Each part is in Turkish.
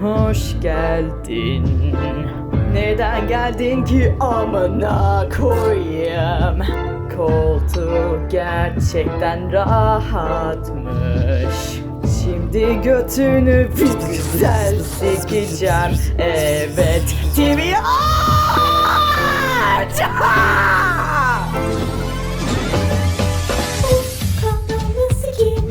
Hoş geldin. Neden geldin ki amına koyayım? Koltuğu gerçekten rahatmış. Şimdi götünü bir güzel sikeceğim. Evet, TV!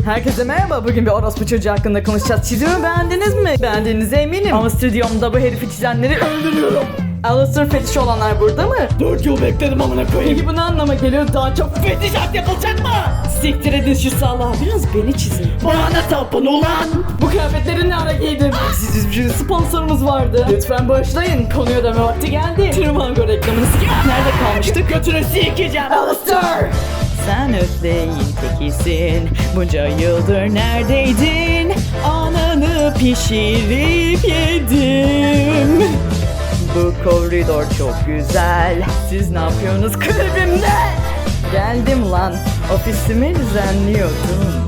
Herkese merhaba. Bugün bir orospu çocuğu hakkında konuşacağız. Çizimi beğendiniz mi? Beğendiğinize eminim. Ama stüdyomda bu herifi çizenleri öldürüyorum. Alistair fetişi olanlar burada mı? 4 yıl bekledim amına koyayım. Peki bu ne anlama geliyor? Daha çok fetiş art yapılacak mı? Siktir edin şu salağı. Biraz beni çizin. Bana tapın ulan. Bu kıyafetleri ne ara giydin? Siz bir sponsorumuz vardı. Lütfen bağışlayın. Konuya dönme vakti geldi. Trimango reklamını sik. Nerede kalmıştık? Götünü sikeceğim. Alistair. Sen ötleyin tekisin. Bunca yıldır neredeydin? Ananı pişirip yedim. Bu koridor çok güzel. Siz ne yapıyorsunuz klibimde? Geldim lan Ofisimi düzenliyordum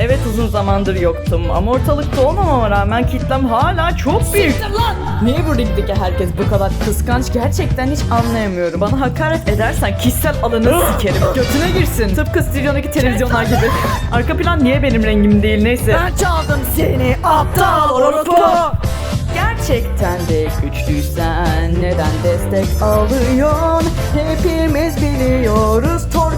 Evet uzun zamandır yoktum ama ortalıkta olmamama rağmen kitlem hala çok büyük. lan! Niye buradaki herkes bu kadar kıskanç gerçekten hiç anlayamıyorum. Bana hakaret edersen kişisel alanı sikerim. Götüne girsin. Tıpkı stüdyodaki televizyonlar gibi. Arka plan niye benim rengim değil neyse. Ben çaldım seni aptal orospu. Gerçekten de güçlüysen neden destek alıyorsun? Hepimiz biliyoruz torpillisin.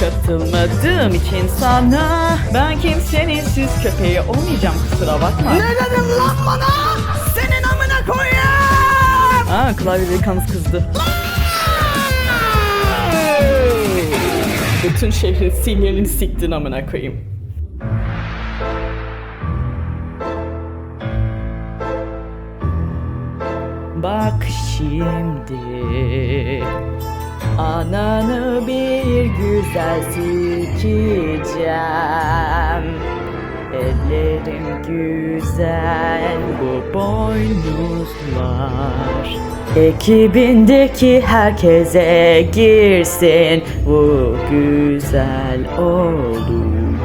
Katılmadığım için sana Ben kimsenin süs köpeği olmayacağım kusura bakma. Ne dedin lan bana? Senin amına koyayım! Aa klavyede kanız kızdı. Bütün şehrin sinirini siktin amına koyayım. Bak şimdi Ananı bir güzel sikeceğim. Ellerim güzel bu boynuzlar. Ekibindeki herkese girsin Bu güzel olacak